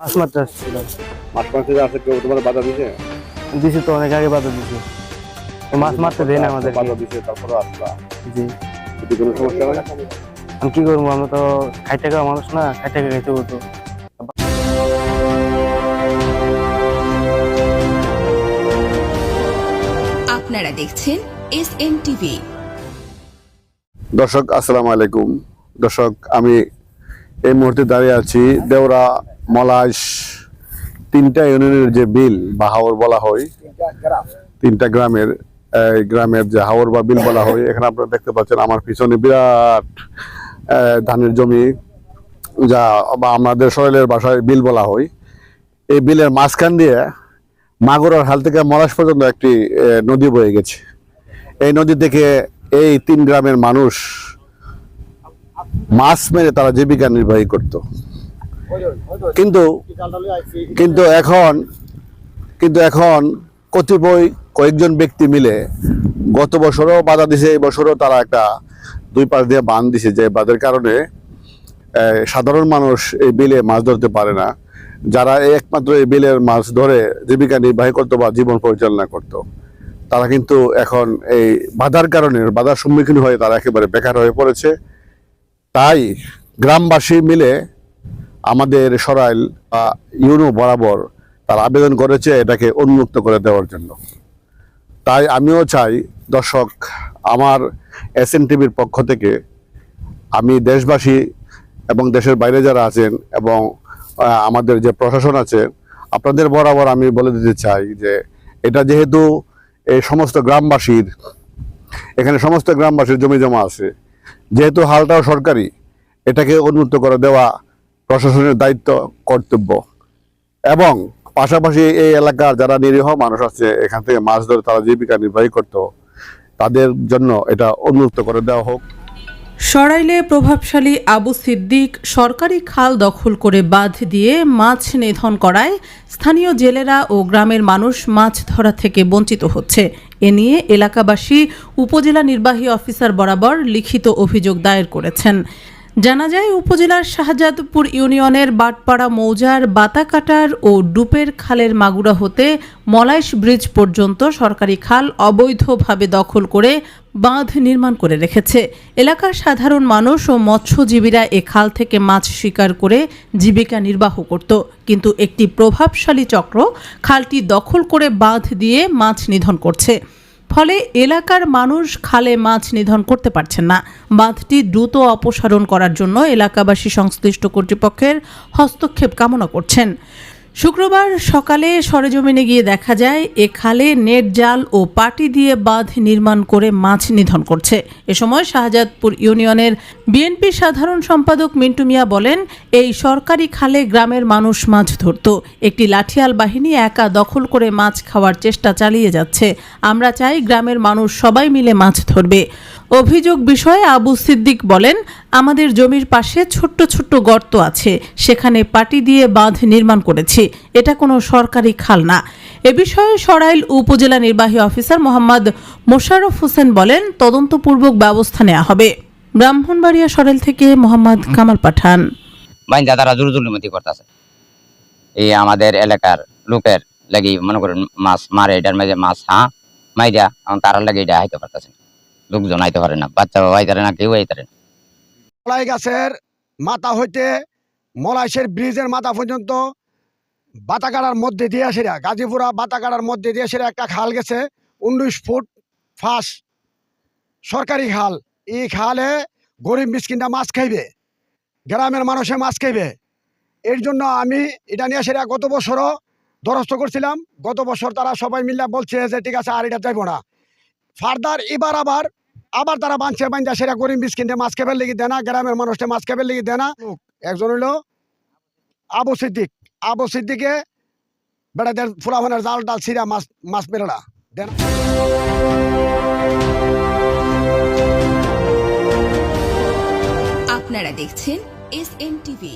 মাছ মারতে আসছিলাম মাছ মারতে আছে কেউ তোমার বাধা দিছে? দিছি তো অনেক আগে বাধা দিছি। মাছ মারতে দেয় না আমাদের বাধা দিছে তারপরে আসলা জি। যদি কোনো সমস্যা হয়? আমি কি করব? আমরা তো খাইতে খাওয়া মানুষ না খাইতে খাইতে হতো। আপনারা দেখছেন এস এন টিভি দর্শক আসসালামু আলাইকুম। দর্শক আমি এই মুহূর্তে দাঁড়িয়ে আছি দেওরা মলাশ তিনটা ইউনিয়নের যে বিল বা হাওর বলা হয়, তিনটা গ্রামের গ্রামের যে হাওর বা বিল বলা হয়, এখানে আপনারা দেখতে পাচ্ছেন আমার পিছনে বিরাট ধানের জমি যা বা আমাদের সরেলের বাসায় বিল বলা হয়। এই বিলের মাঝখান দিয়ে মাগুরার হাল থেকে মলাশ পর্যন্ত একটি নদী বয়ে গেছে। এই নদী থেকে এই তিন গ্রামের মানুষ মাছ মেরে তারা জীবিকা নির্বাহী করত। কিন্তু কিন্তু এখন কিন্তু এখন কতিপয় কয়েকজন ব্যক্তি মিলে গত বছরও বাধা দিছে, এই বছরও তারা একটা দুই পাশ দিয়ে বান দিছে যে বাঁধের কারণে সাধারণ মানুষ এই বিলে মাছ ধরতে পারে না। যারা একমাত্র এই বিলের মাছ ধরে জীবিকা নির্বাহী করতো বা জীবন পরিচালনা করতো, তারা কিন্তু এখন এই বাধার কারণে, বাধার সম্মুখীন হয়ে তারা একেবারে বেকার হয়ে পড়েছে। তাই গ্রামবাসী মিলে আমাদের সরাইল বা ইউনো বরাবর তারা আবেদন করেছে এটাকে উন্মুক্ত করে দেওয়ার জন্য। তাই আমিও চাই, দর্শক, আমার এস এন টিভির পক্ষ থেকে আমি দেশবাসী এবং দেশের বাইরে যারা আছেন এবং আমাদের যে প্রশাসন আছে, আপনাদের বরাবর আমি বলে দিতে চাই যে এটা যেহেতু এই সমস্ত গ্রামবাসীর, এখানে সমস্ত গ্রামবাসীর জমি জমা আছে, যেহেতু হালটাও সরকারি, এটাকে উন্মুক্ত করে দেওয়া প্রশাসনের দায়িত্ব, কর্তব্য। এবং পাশাপাশি এই এলাকার যারা নিরীহ মানুষ আছে, এখান থেকে মাছ ধরে তারা জীবিকা নির্বাহী করত, তাদের জন্য এটা উন্মুক্ত করে দেওয়া হোক। সরাইলে প্রভাবশালী আবু সিদ্দিক সরকারি খাল দখল করে বাঁধ দিয়ে মাছ নিধন করায় স্থানীয় জেলেরা ও গ্রামের মানুষ মাছ ধরা থেকে বঞ্চিত হচ্ছে। এ নিয়ে এলাকাবাসী উপজেলা নির্বাহী অফিসার বরাবর লিখিত অভিযোগ দায়ের করেছেন। জানা যায়, উপজেলার শাহজাদপুর ইউনিয়নের বাটপাড়া মৌজার বাতাকাটার ও ডুপের খালের মাগুরা হতে মলাইশ ব্রিজ পর্যন্ত সরকারি খাল অবৈধভাবে দখল করে বাঁধ নির্মাণ করে রেখেছে। এলাকার সাধারণ মানুষ ও মৎস্যজীবীরা এ খাল থেকে মাছ শিকার করে জীবিকা নির্বাহ করত। কিন্তু একটি প্রভাবশালী চক্র খালটি দখল করে বাঁধ দিয়ে মাছ নিধন করছে। ফলে এলাকার মানুষ খালে মাছ নিধন করতে পারছেন না। বাঁধটি দ্রুত অপসারণ করার জন্য এলাকাবাসী সংশ্লিষ্ট কর্তৃপক্ষের হস্তক্ষেপ কামনা করছেন। শুক্রবার সকালে সরেজমিনে গিয়ে দেখা যায়, এ খালে নেট জাল ও পাটি দিয়ে বাঁধ নির্মাণ করে মাছ নিধন করছে। এ সময় শাহজাদপুর ইউনিয়নের বিএনপি সাধারণ সম্পাদক মিন্টু মিয়া বলেন, এই সরকারি খালে গ্রামের মানুষ মাছ ধরত। একটি লাঠিয়াল বাহিনী একা দখল করে মাছ খাওয়ার চেষ্টা চালিয়ে যাচ্ছে। আমরা চাই গ্রামের মানুষ সবাই মিলে মাছ ধরবে। অভিযোগ বিষয়ে আবু সিদ্দিক বলেন আমাদের জমির পাশে ছোট্ট ছোট্ট গর্ত আছে। সেখানে পাটি দিয়ে বাঁধ নির্মাণ করেছি। এটা কোনো সরকারি খাল না এ বিষয়ে সরাইল উপজেলা নির্বাহী অফিসার মোহাম্মদ মোশাররফ হোসেন বলেন, তদন্তপূর্বক ব্যবস্থা নেওয়া হবে। ব্রাহ্মণবাড়িয়া সরাইল থেকে মোহাম্মদ কামাল পাঠান। বাইন্দা তারা জোর জুলুমতি করতেছে। এই আমাদের এলাকার লোকের লাগি মনে করেন মাছ মারে, এটার মাঝে মাছ হ্যাঁ মাইরা তারা লাগে এটা আইতে পারতেছে লোকজন আইতে পারে না। বাচ্চা আইতে পারে না, কেউ আইতে পারে না। মলাই গাছের মাথা হইতে মলাইশের ব্রিজের মাথা পর্যন্ত বাতাকাড়ার মধ্যে দিয়ে সেরা, গাজীপুরা বাতাকাড়ার মধ্যে দিয়ে সেরা একটা খাল গেছে, উনিশ ফুট ফাঁস সরকারি খাল। এই খালে গরিব মিসকিনটা মাছ খাইবে, গ্রামের মানুষে মাছ খাইবে। এর জন্য আমি এটা নিয়ে সেরা গত বছরও দরস্ত করছিলাম। গত বছর তারা সবাই মিলে বলছে যে, ঠিক আছে, আর এটা যাইবো না। ফার্দার এবার আবার আবার তারা বাঁধছে বান্ধা সেটা গরিব মিসকিনটা মাছ খেবার লেগে দেনা গ্রামের মানুষটা মাছ খেবার লেগে দেনা একজন হইল আবু সিদ্দিক। আবু সিদ্দিকে বেড়াদের ফুলাফানের জাল ডাল সিরা মাছ মাছ বেড়া দেন আপনারা দেখছেন এস এন টিভি